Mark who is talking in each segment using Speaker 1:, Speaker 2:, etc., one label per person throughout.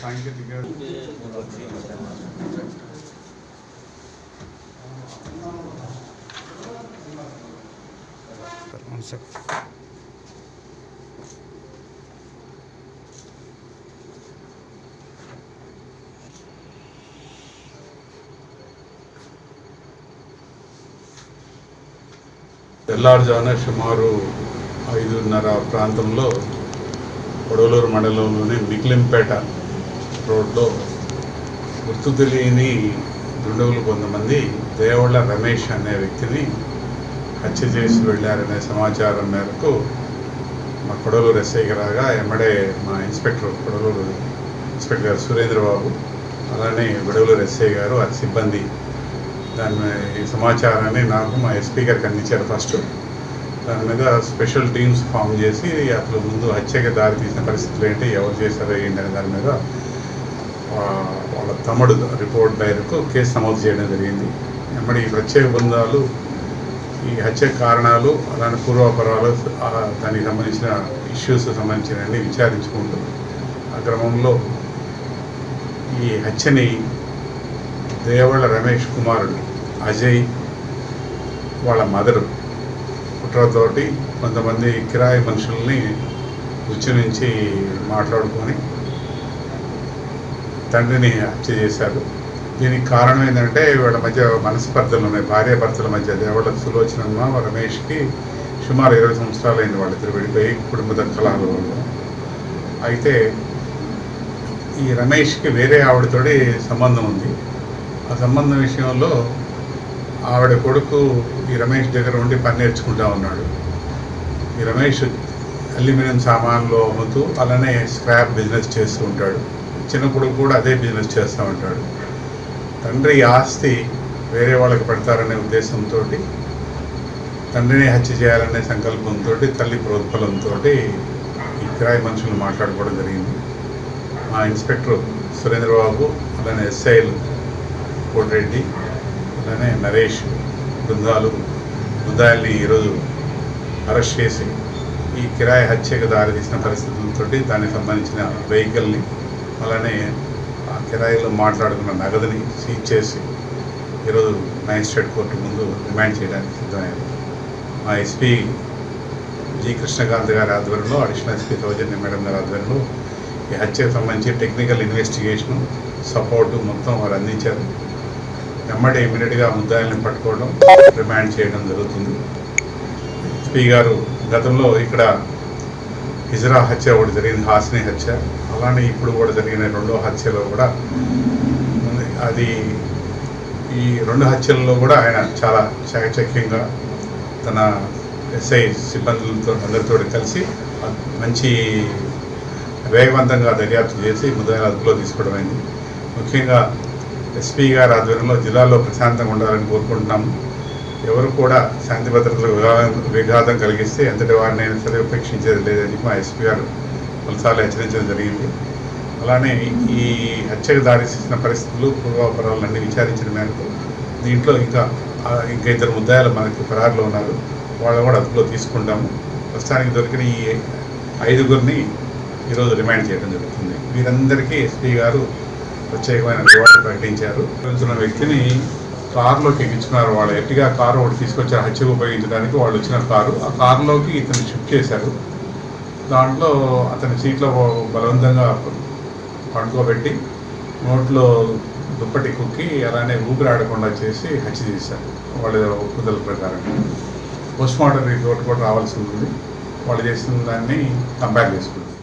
Speaker 1: సాంకేతిక
Speaker 2: one sec
Speaker 1: తెల్లారుజామున సుమారు ఐదున్నర ప్రాంతంలో కొడవలూరు మండలంలోని మిక్లింపేట రోడ్లో గుర్తు తెలియని దుండగులు కొంతమంది దేవుళ్ళ రమేష్ అనే వ్యక్తిని హత్య చేసి వెళ్ళారనే సమాచారం మేరకు మా కొడవలూరు ఎస్ఐకి రాగా ఎమ్మడే మా ఇన్స్పెక్టర్ కొడవలూరు ఇన్స్పెక్టర్ గారు సురేంద్రబాబు అలానే విడవలూరు ఎస్ఐ గారు ఆ సిబ్బంది. దాని ఈ సమాచారాన్ని నాకు మా ఎస్పీ గారికి అందించారు ఫస్ట్. దాని మీద స్పెషల్ టీమ్స్ ఫామ్ చేసి అసలు ముందు హత్యకి దారి తీసిన పరిస్థితులు ఏంటి ఎవరు చేశారో ఏంటి అనే దాని మీద వాళ్ళ తమ్ముడు రిపోర్ట్ మేరకు కేసు నమోదు చేయడం జరిగింది. మరి ఈ ప్రత్యేక బృందాలు ఈ హత్య కారణాలు అలానే పూర్వాపరాలు దానికి సంబంధించిన ఇష్యూస్ సంబంధించినవన్నీ విచారించుకుంటూ ఆ క్రమంలో ఈ హత్యని దేవళ్ళ రమేష్ కుమారుడు అజయ్ వాళ్ళ మదరు కుట్రతోటి కొంతమంది కిరాయి మనుషుల్ని రుచి నుంచి మాట్లాడుకొని తండ్రిని హత్య చేశారు. దీనికి కారణం ఏంటంటే వీళ్ళ మధ్య మనస్పర్ధలు ఉన్నాయి. భార్యాభర్తల మధ్య దేవళ్ళ సులోచనమ్మ రమేష్కి సుమారు ఇరవై సంవత్సరాలు అయింది వాళ్ళిద్దరు విడిపోయి కుటుంబ దక్కలాలు అయితే ఈ రమేష్కి వేరే ఆవిడతోటి సంబంధం ఉంది. ఆ సంబంధం విషయంలో ఆవిడ కొడుకు ఈ రమేష్ దగ్గర ఉండి పని నేర్చుకుంటా ఉన్నాడు. ఈ రమేష్ అల్యూమినియం సామాన్లు అమ్ముతూ అలానే స్క్రాప్ బిజినెస్ చేస్తూ ఉంటాడు. చిన్న కొడుకు కూడా అదే బిజినెస్ చేస్తూ ఉంటాడు. తండ్రి ఆస్తి వేరే వాళ్ళకి పెడతారనే ఉద్దేశంతో తండ్రిని హత్య చేయాలనే సంకల్పంతో తల్లి ప్రోత్ఫలంతో ఈ కిరాయి మనుషులు మాట్లాడుకోవడం జరిగింది. మా ఇన్స్పెక్టర్ సురేంద్రబాబు అలానే ఎస్ఐలు కోటిరెడ్డి అలానే నరేష్ బృందాలు బృందాల్ని ఈరోజు అరెస్ట్ చేసి ఈ కిరాయి హత్యకు దారితీసిన పరిస్థితులతో దానికి సంబంధించిన వెహికల్ని అలానే ఆ కిరాయిలో మాట్లాడుకున్న నగదుని సీజ్ చేసి ఈరోజు మ్యాజిస్ట్రేట్ కోర్టు ముందు రిమాండ్ చేయడానికి సిద్ధమయ్యారు మా ఎస్పీ జి కృష్ణకాంత్ గారి ఆధ్వర్యంలో అడిషనల్ ఎస్పీ సౌజన్య మేడం గారి ఆధ్వర్యంలో ఈ హత్యకు సంబంధించి టెక్నికల్ ఇన్వెస్టిగేషన్ సపోర్టు మొత్తం వారు అందించారు. వెంబడి ఇమీడియట్గా ముద్దాయిల్ని పట్టుకోవడం రిమాండ్ చేయడం జరుగుతుంది ఎస్పీ గారు గతంలో ఇక్కడ హిజరా హత్య ఒకటి జరిగింది హాసిని హత్య అలానే ఇప్పుడు కూడా జరిగిన రెండో హత్యలో కూడా ఉంది. అది ఈ రెండు హత్యల్లో కూడా ఆయన చాలా చాకచక్యంగా తన ఎస్ఐ సిబ్బందులతో అందరితో కలిసి మంచి వేగవంతంగా దర్యాప్తు చేసి ముద్దాయిల అదుపులో తీసుకోవడం అయింది ముఖ్యంగా ఎస్పీ గారి ఆధ్వర్యంలో జిల్లాలో ప్రశాంతంగా ఉండాలని కోరుకుంటున్నాము ఎవరు కూడా శాంతి భద్రతలకు విఘా- విఘాతం కలిగిస్తే ఎంతటి వారినైనా సరే ఉపేక్షించేది లేదని మా ఎస్పీ గారు పలుసార్లు హెచ్చరించడం జరిగింది. అలానే ఈ హత్యకు దారి చేసిన పరిస్థితులు పూర్వాపరాలన్నీ విచారించిన మేరకు దీంట్లో ఇంకా ఇంకా ఇద్దరు ముద్దాయిలు మనకి ఫరారులో ఉన్నారు. వాళ్ళు కూడా అదుపులో తీసుకుంటాము. ప్రస్తుతానికి దొరికిన ఈ ఐదుగురిని ఈరోజు రిమాండ్ చేయడం జరుగుతుంది. వీరందరికీ ఎస్పీ గారు ప్రత్యేకమైన రివార్డు ప్రకటించారు. ఉన్న వ్యక్తిని కారులోకి ఎక్కించుకున్నారు. వాళ్ళు ఎట్టిగా కారు ఒకటి తీసుకొచ్చారు హత్యకు ఉపయోగించడానికి వాళ్ళు వచ్చిన కారు. ఆ కారులోకి ఇతను షిఫ్ట్ చేశారు. దాంట్లో అతని సీట్లో బలవంతంగా పడుకోబెట్టి నోట్లో దుప్పటి కుక్కి అలానే ఊపిరాడకుండా చేసి హత్య చేశారు. వాళ్ళ ఒప్పుదల ప్రకారం. పోస్ట్ మార్టం రిపోర్ట్ కూడా రావాల్సి ఉంటుంది. వాళ్ళు చేసిన దాన్ని కంపేర్ చేసుకుంటుంది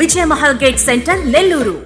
Speaker 3: విజయ మహల్ గేట్ సెంటర్ నెల్లూరు.